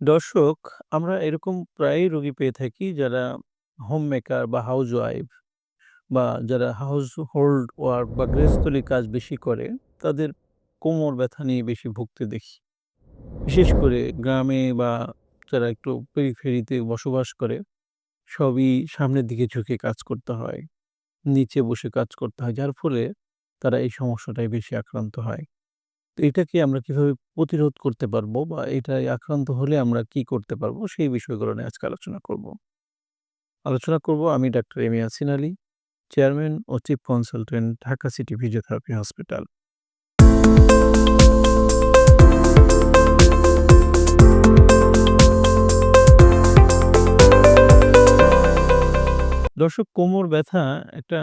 দর্শক, আমরা এরকম প্রায়ই রোগী পেয়ে থাকি যারা হোম মেকার বা হাউসওয়াইফ বা যারা হাউস হোল্ড ওয়ার্ক বা গৃহস্থলী কাজ বেশি করে, তাদের কোমর ব্যথা নিয়ে বেশি ভুগতে দেখি। বিশেষ করে গ্রামে বা যারা একটু পেরিফেরিতে বসবাস করে, সবই সামনের দিকে ঝুঁকে কাজ করতে হয়। নিচে বসে কাজ করতে হয়। যার ফলে তারা এই সমস্যাটায় বেশি আক্রান্ত হয়। তো এটাকে আমরা কীভাবে প্রতিরোধ করতে পারব বা এটায় আক্রান্ত হলে আমরা কি করতে পারব? সেই বিষয়গুলো নিয়ে আজকে আলোচনা করব। আলোচনা করব আমি doctor M Yasin Ali, chairman ও chief consultant Dhaka city physiotherapy hospital. দর্শক কোমর ব্যথা একটা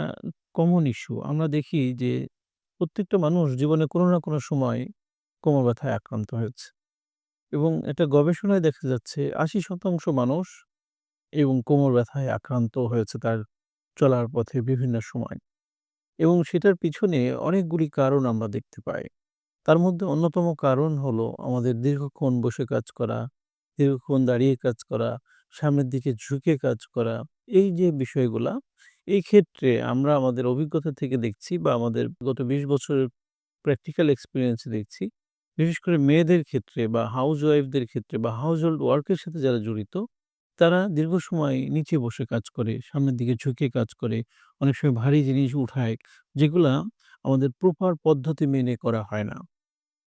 কমন ইস্যু। আমরা দেখি যে প্রত্যেকটা মানুষ জীবনে কোনো না কোনো সময় কোমর ব্যথায় আক্রান্ত হয়েছে। এবং এটা গবেষণায় দেখা যাচ্ছে ৮০% মানুষ এবং কোমর ব্যথায় আক্রান্ত হয়েছে তার চলার পথে বিভিন্ন সময়। এবং সেটার পিছনে অনেকগুলি কারণ আমরা দেখতে পাই। তার মধ্যে অন্যতম কারণ হলো আমাদের দীর্ঘক্ষণ বসে কাজ করা, দীর্ঘক্ষণ দাঁড়িয়ে কাজ করা, সামনের দিকে ঝুঁকে কাজ করা। এই যে বিষয়গুলা, এই ক্ষেত্রে আমরা আমাদের অভিজ্ঞতা থেকে দেখছি বা আমাদের গত ২০ বছরের প্র্যাকটিক্যাল এক্সপেরিয়েন্স দেখছি, বিশেষ করে মেয়েদের ক্ষেত্রে বা হাউস ওয়াইফদের ক্ষেত্রে বা হাউসহোল্ড ওয়ার্ক এর সাথে যারা জড়িত, তারা দীর্ঘ সময় নিচে বসে কাজ করে, সামনের দিকে ঝুঁকে কাজ করে, অনেক সময় ভারী জিনিস উঠায়, যেগুলা আমাদের প্রপার পদ্ধতি মেনে করা হয় না।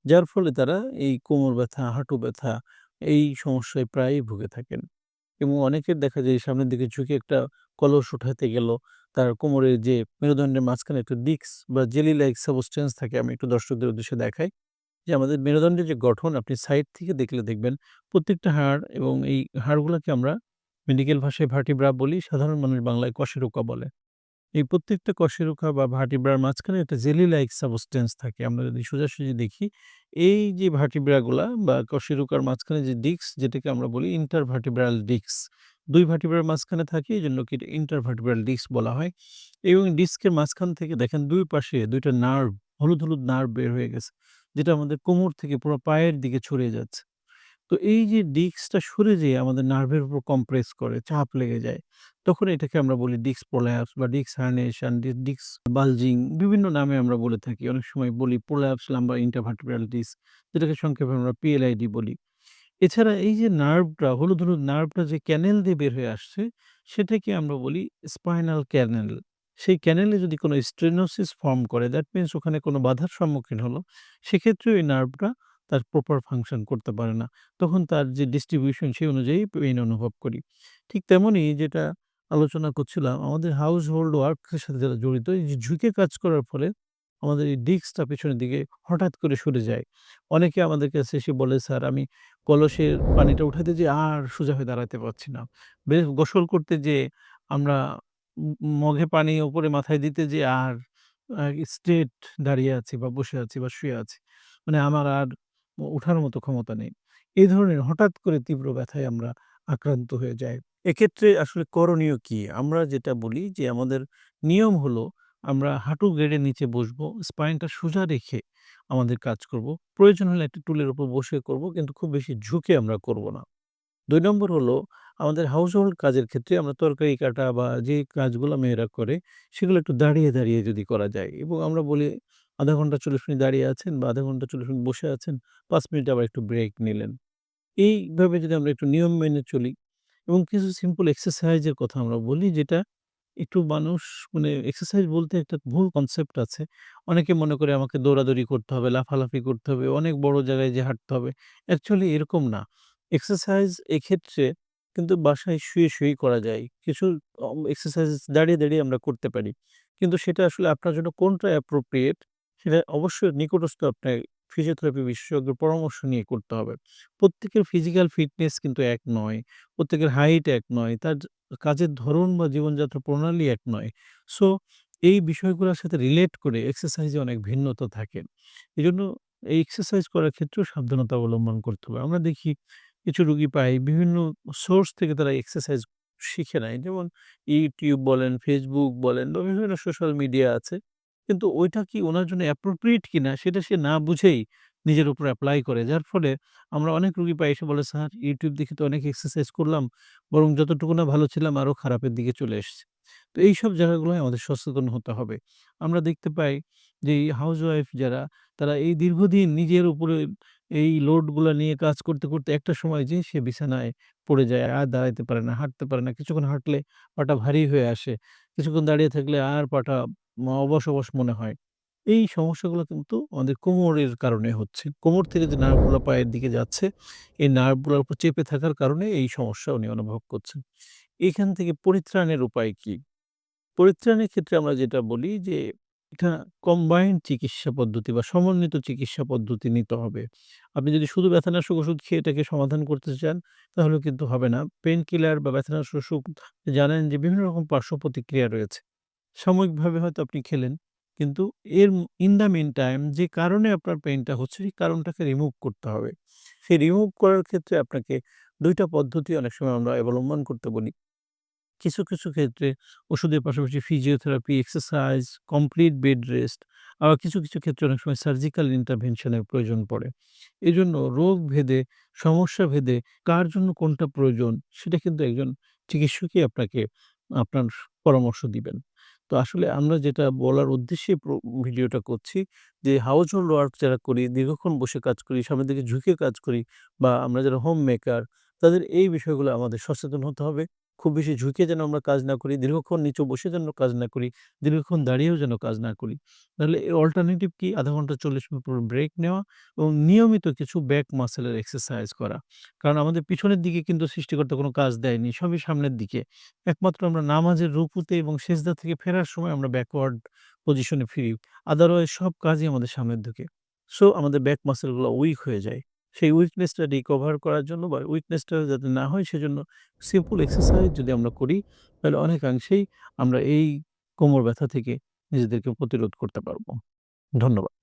যার ফলে তারা এই কোমর ব্যথা, হাঁটু ব্যথা এই সমস্যায় প্রায়ই ভুগে থাকেন। এবং অনেকের দেখা যায় সামনের দিকে ঝুঁকে একটা কলস উঠাতে গেল, তার কোমরের যে মেরুদণ্ডের মাঝখানে একটা ডিক্স বা জেলি লাইক সাবস্টেন্স থাকে, আমি একটু দর্শকদের উদ্দেশ্যে দেখাই। যে আমাদের মেরুদণ্ডের যে গঠন আপনি সাইড থেকে দেখলে দেখবেন প্রত্যেকটা হাড় এবং এই হাড়গুলোকে আমরা মেডিকেল ভাষায় ভার্টিব্রা বলি, সাধারণ মানুষ বাংলায় কষেরোকা বলে। এই প্রত্যেকটা কশেরুকা বা ভাটিব্রার মাঝখানে একটা জেলি লাইক সাবস্টেন্স থাকে। আমরা যদি সোজাসুজি দেখি, এই যে ভাটিব্রাগুলা বা কশেরুকার মাঝখানে যে ডিস্ক যেটাকে আমরা বলি ইন্টারভার্টিব্রাল ডিস্ক। ২ ভার্টিব্রার মাঝখানে থাকে এজন্য কি এটা ইন্টারভার্টিব্রাল ডিস্ক বলা হয়। এবং ডিস্কের মাঝখান থেকে দেখেন দুই পাশে দুইটা নার্ভ, হলুদ, হলুদ নার্ভ বের হয়ে গেছে। যেটা আমাদের কোমর থেকে পুরো পায়ের দিকে ছড়িয়ে যাচ্ছে। তো এই যে ডিস্কটা সরে যেয়ে আমাদের নার্ভের উপর কম্প্রেস করে, চাপ লেগে যায়। তখন এটাকে আমরা বলি ডিস্ক প্রোল্যাপস বা ডিস্ক হার্নেশন ডিস্ক বালজিং বিভিন্ন নামে আমরা বলে থাকি। অনেক সময় বলি প্রোল্যাপস লাম্বার ইন্টারভার্টিব্রাল ডিস্ক যেটাকে সংক্ষেপে আমরা পিএলআইডি বলি। এছাড়া এই যে নার্ভটা হলুদ, হলুদ নার্ভটা যে ক্যানেল দিয়ে বের হয়ে আসছে, সেটাকে আমরা বলি স্পাইনাল ক্যানেল। সেই ক্যানেলে যদি কোনো স্ট্রেনোসিস ফর্ম করে দ্যাট মিনস ওখানে কোনো বাধার সম্মুখীন হলো, সেক্ষেত্রে ওই নার্ভটা তার প্রপার ফাংশন করতে পারে না। তখন তার যে ডিস্ট্রিবিউশন সেই অনুযায়ী পেইন অনুভব করি। ঠিক তেমনই যেটা আলোচনা করছিলাম আমাদের হাউস হোল্ড ওয়ার্কের সাথে যারা জড়িত এই যে ঝুঁকে কাজ করার ফলে আমাদের এই ডিস্কটা পেছনের দিকে হঠাৎ করে সরে যায়। অনেকে আমাদের কাছে এসে বলে, "স্যার আমি কলসের পানিটা উঠাতে যে আর সোজা হয়ে দাঁড়াতে পারছি না। বেশ গোসল করতে যেয়ে আমরা ম মগে পানি ওপরে মাথায় দিতে যে আর আ স্ট্রেইট দাঁড়িয়ে আছি বা বসে আছি বা শুয়ে আছি। মানে আমার আর উ উঠার মতো ক্ষমতা নেই।" এই ধরনের হঠাৎ করে তীব্র ব্যথায় আমরা আক্রান্ত হয়ে যাই। এক্ষেত্রে আসলে করণীয় কি? আমরা যেটা বলি যে আমাদের নিয়ম হলো আমরা হাঁটু গেড়ে নিচে বসবো, স্পাইনটা সোজা রেখে আমাদের কাজ করব। প্রয়োজন হলে একটা টুলের উপর বসে করব কিন্তু খুব বেশি ঝুঁকে আমরা করব না। দুই নম্বর হলো আমাদের হাউসহোল্ড কাজের ক্ষেত্রে আমরা তরকারি কাটা বা যে কাজগুলো মেয়েরা করে সেগুলো একটু দাঁড়িয়ে, দাঁড়িয়ে যদি করা যায় এবং আমরা বলি ০.৫ ঘণ্টা ৪০ মিনিট দাঁড়িয়ে আছেন বা আধা ঘণ্টা ৪০ মিনিট বসে আছেন, পাঁচ মিনিট আবার একটু ব্রেক নিলেন। এইভাবে যদি আমরা একটু নিয়ম মেনে চলি এবং কিছু সিম্পল এক্সারসাইজের কথা আমরা বলি যেটা একটু মানুষ মানে এক্সারসাইজ বলতে একটা ভুল কনসেপ্ট আছে। অনেকে মনে করে আমাকে দৌড়াদৌড়ি করতে হবে, লাফালাফি করতে হবে, অনেক বড় জায়গায় যে হাঁটতে হবে। অ্যাকচুয়ালি এরকম না। এক্সারসাইজ এক্ষেত্রে কিন্তু বাসায় শুয়ে, শুয়েই করা যায়। কিছু এক্সারসাইজ দাঁড়িয়ে, দাঁড়িয়ে আমরা করতে পারি। কিন্তু সেটা আসলে আপনার জন্য কোনটা অ্যাপ্রোপ্রিয়েট সেটা অবশ্যই নিকটস্থ আপনার ফিজিওথেরাপি বিশেষজ্ঞের পরামর্শ নিয়ে করতে হবে। প্রত্যেকের ফিজিক্যাল ফিটনেস কিন্তু এক নয়। প্রত্যেকের হাইট এক নয়। তার কাজের ধরন বা জীবনযাত্রা প্রণালী এক নয়। সো এই বিষয়গুলোর সাথে রিলেট করে এক্সারসাইজে অনেক ভিন্নতা থাকে। এজন্য এই এক্সারসাইজ করার ক্ষেত্রেও সাবধানতা অবলম্বন করতে হবে। আমরা দেখি কিছু রোগী পাই বিভিন্ন সোর্স থেকে তারা এক্সারসাইজ শিখে নেয়। যেমন YouTube বলেন, Facebook বলেন বা বিভিন্ন সোশ্যাল মিডিয়া আছে। কিন্তু ওইটা কি উনার জন্য অ্যাপ্রোপ্রিয়েট কিনা সেটা সে না বুঝেই নিজের উপর অ্যাপ্লাই করে। যার ফলে আমরা অনেক রুগী পাই এসে বলে, "স্যার ইউটিউব দেখে তো অনেক এক্সারসাইজ করলাম। বরং যতটুকু না ভালো ছিলাম আরও খারাপের দিকে চলে এসেছি।" তো এইসব জায়গাগুলোয় আমাদের সচেতন হতে হবে। আমরা দেখতে পাই যে এই হাউস ওয়াইফ যারা তারা এই দীর্ঘদিন নিজের উপরে এই লোডগুলো নিয়ে কাজ করতে, করতে একটা সময় যে সে বিছানায় পড়ে যায়। আর দাঁড়াইতে পারে না, হাঁটতে পারে না। কিছুক্ষণ হাঁটলে পাটা ভারী হয়ে আসে। কিছুক্ষণ দাঁড়িয়ে থাকলে আর পাটা ম অবশ, অবশ মনে হয়। এই সমস্যাগুলো কিন্তু আমাদের কোমরের কারণে হচ্ছে। কোমর থেকে যে নার্ভগুলা পায়ের দিকে যাচ্ছে, এই নার্ভগুলার উপর চেপে থাকার কারণে এই সমস্যা উনি অনুভব করছেন। এখান থেকে পরিত্রাণের উপায় কি? পরিত্রাণের ক্ষেত্রে আমরা যেটা বলি যে এটা কম্বাইন্ড চিকিৎসা পদ্ধতি বা সমন্বিত চিকিৎসা পদ্ধতি নিতে হবে। আপনি যদি শুধু ব্যথানাশক ওষুধ খেয়ে এটাকে সমাধান করতে চান তাহলে কিন্তু হবে না। পেইন কিলার বা ব্যথানাশক ওষুধ জানেন যে বিভিন্ন রকম পার্শ্ব প্রতিক্রিয়া রয়েছে। সাময়িকভাবে হয়তো আপনি খেলেন। কিন্তু এর ইন দ্য মিন টাইম যে কারণে আপনার পেইনটা হচ্ছে সেই কারণটাকে রিমুভ করতে হবে। সেই রিমুভ করার ক্ষেত্রে আপনাকে দুইটা পদ্ধতি অনেক সময় আমরা অবলম্বন করতে বলি। কিছু, কিছু ক্ষেত্রে ওষুধের পাশাপাশি physiotherapy, exercise, complete bed rest আবার কিছু, কিছু ক্ষেত্রে অনেক সময় সার্জিক্যাল ইন্টারভেনশন এর প্রয়োজন পড়ে। এজন্য রোগ ভেদে, সমস্যা ভেদে কার জন্য কোনটা প্রয়োজন সেটা কিন্তু একজন চিকিৎসকই আপনাকে আপনার পরামর্শ দিবেন। তো আসলে আমরা যেটা বলার উদ্দেশ্যে ভিডিওটা করছি যে হাউস হোল্ড ওয়ার্ক যারা করি, দীর্ঘক্ষণ বসে কাজ করি, সামনের দিকে ঝুঁকে কাজ করি বা আমরা যারা হোম মেকার তাদের এই বিষয়গুলো আমাদের সচেতন হতে হবে। খুব বেশি ঝুঁকে যেন আমরা কাজ না করি, দীর্ঘক্ষণ নিচু বসে যেন কাজ না করি, দীর্ঘক্ষণ দাঁড়িয়েও যেন কাজ না করি। তাহলে এর অল্টারনেটিভ কি? আধা ঘণ্টা ৪০ মিনিট পর ব্রেক নেওয়া এবং নিয়মিত কিছু ব্যাক মাসেলের এক্সারসাইজ করা। কারণ আমাদের পিছনের দিকে কিন্তু সৃষ্টিকর্তা কোনো কাজ দেয়নি, সবই সামনের দিকে। একমাত্র আমরা নামাজের রুকুতে এবং সেজদা থেকে ফেরার সময় আমরা ব্যাকওয়ার্ড পজিশনে ফিরি। আদারওয়াইজ সব কাজই আমাদের সামনের দিকে। সো আমাদের ব্যাক মাসেলগুলো উইক হয়ে যায়। সেই উইকনেসটা রিকভার করার জন্য বা উইকনেসটা যাতে না হয় সেজন্য সিম্পল এক্সারসাইজ যদি আমরা করি, তাহলে অনেকাংশেই আমরা এই কোমর ব্যথা থেকে নিজেদেরকে প্রতিরোধ করতে পারব ধন্যবাদ।